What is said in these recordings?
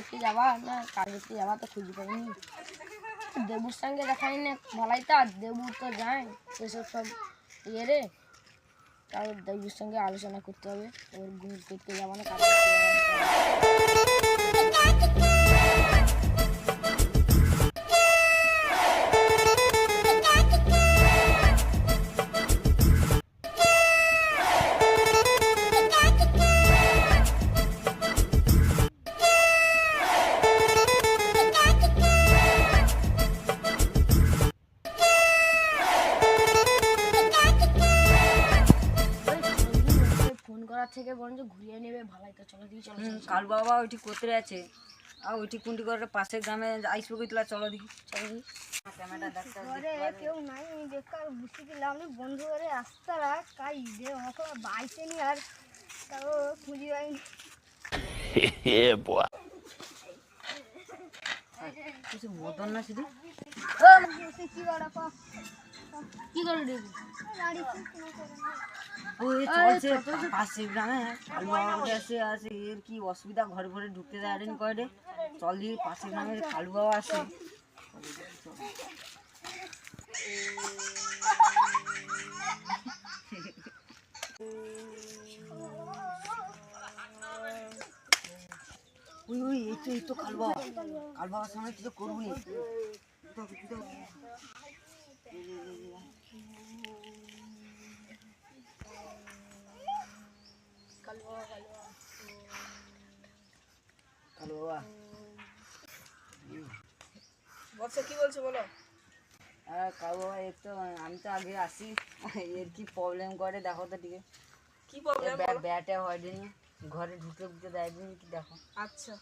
মিটির করতে যাওয়া না কাজ করতে যাওয়া তো খুঁজে পাইনি দেবুর সঙ্গে দেখাই না ভালাই তা দেবু তো যায় এসব সব ইয়ে রে তাও দেবুর সঙ্গে আলোচনা করতে হবে ওর ঘুর করতে যাবো না কাজ করতে করার থেকে বরঞ্চ ঘুরিয়ে নেবে ভালাই তো চলো দিকে চলো। কাল বাবা ওইটি করতে আছে? আর ওইটি কোনটি করে পাশের গ্রামে আইসবো কি তোলা চলো দেখি চলো দিকে ঘরে কেউ নাই বেকার বুঝতে গেলাম আমি বন্ধু আসতারা কাই দে আমাকে বাইতে নি আর তাও খুঁজি পাইনি। কিছু মতন না শুধু? কি করা পা। কি করে না ওই চলছে পাশের গ্রামে কাল বাবা উঠে আসে আসে এর কি অসুবিধা? ঘরে ঘরে ঢুকতে দেয় করে চল দিয়ে পাশের গ্রামে কালু বাবা আসে। ওই ওই এই তো এই তো কাল বাবা। সামনে কিছু করব বাবা বর্ষা কি বলছো বলো? আর কালু বাবা এর তো আমি তো আগে আসি। এর কি প্রবলেম করে দেখো তো কি প্রবলেম ব্যাটে হয়নি ঘরে ঢুকে ঢুকে দেয় কি দেখো। আচ্ছা।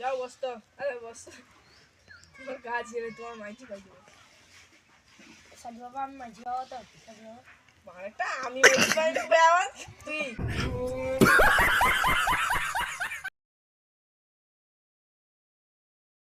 যাও বসতো। আরে বস তোমার কাজ ছেড়ে তোমার মাইটি পাই যাবে সাধু বাবা আমি মাঝি বাবা তো সাধু বাবা আমি বলতে পারি না বে আমার। তুই।